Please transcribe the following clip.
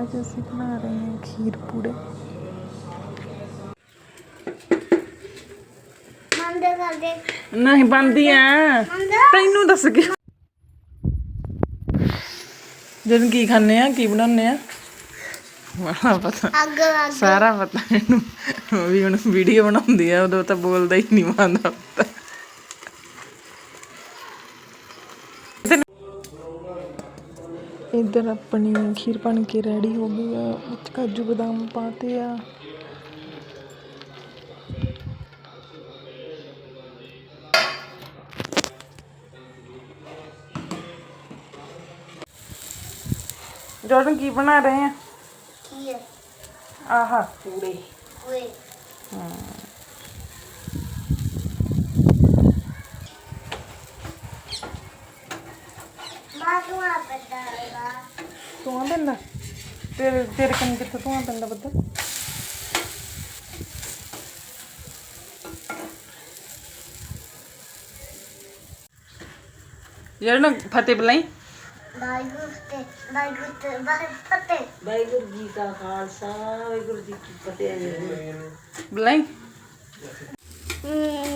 ਅੱਜ ਅਸੀਂ ਬਣਾ ਰਹੇ ਹਾਂ ਖੀਰ ਪੂੜੇ। ਮੰਦੇ ਕਰ ਦੇ ਨਹੀਂ ਬੰਦੀ ਮੰਦਾ ਤੈਨੂੰ ਦੱਸ ਕੇ। ਜਦੋਂ ਕੀ ਖਾਣੇ ਆ ਕੀ ਬਣਾਉਣੇ ਆ? ਬੜਾ ਪਤਾ। ਅੱਗ ਲੱਗ ਸਾਰਾ ਪਤਾ ਇਹਨੂੰ। ਉਹ ਵੀ ਹੁਣ ਵੀਡੀਓ ਬਣਾਉਂਦੀ ਆ ਉਦੋਂ ਤਾਂ ਬੋਲਦਾ ਹੀ ਨਹੀਂ ਮੰਨਦਾ ਪਤਾ ਇੱਧਰ ਆਪਣੀ ਖੀਰ ਬਣ ਕੇ ਰੈਡੀ ਹੋ ਗਈ ਆ ਵਿੱਚ ਕਾਜੂ ਬਦਾਮ ਪਾਤੇ ਆ ਜੋਰਨ ਕੀ ਬਣਾ ਰਹੇ ਆ ਕੀ ਹੈ ਆਹਾ ਪੂੜੇ ਓਏ ਮਾਤੂ ਆ ਪਤਾ ਧੂਆਂ ਪੈਂਦਾ? ਤੇਰੇ ਤੇਰੇ ਕੰਨ ਕਿੱਥੇ ਧੂਆਂ ਪੈਂਦਾ ਬੱਦਲ ਯਾਰ ਨਾ ਫਤਿਹ ਬੁਲਾਈ। ਵਾਹਿਗੁਰੂ ਤੇ ਵਾਹਿਗੁਰੂ ਤੇ ਵਾਹਿਗੁਰੂ ਵਾਹਿਗੁਰੂ ਜੀ ਕਾ ਖਾਲਸਾ ਵਾਹਿਗੁਰੂ ਜੀ ਕੀ ਫਤਿਹ। ਬੁਲਾਈ। ਤੇ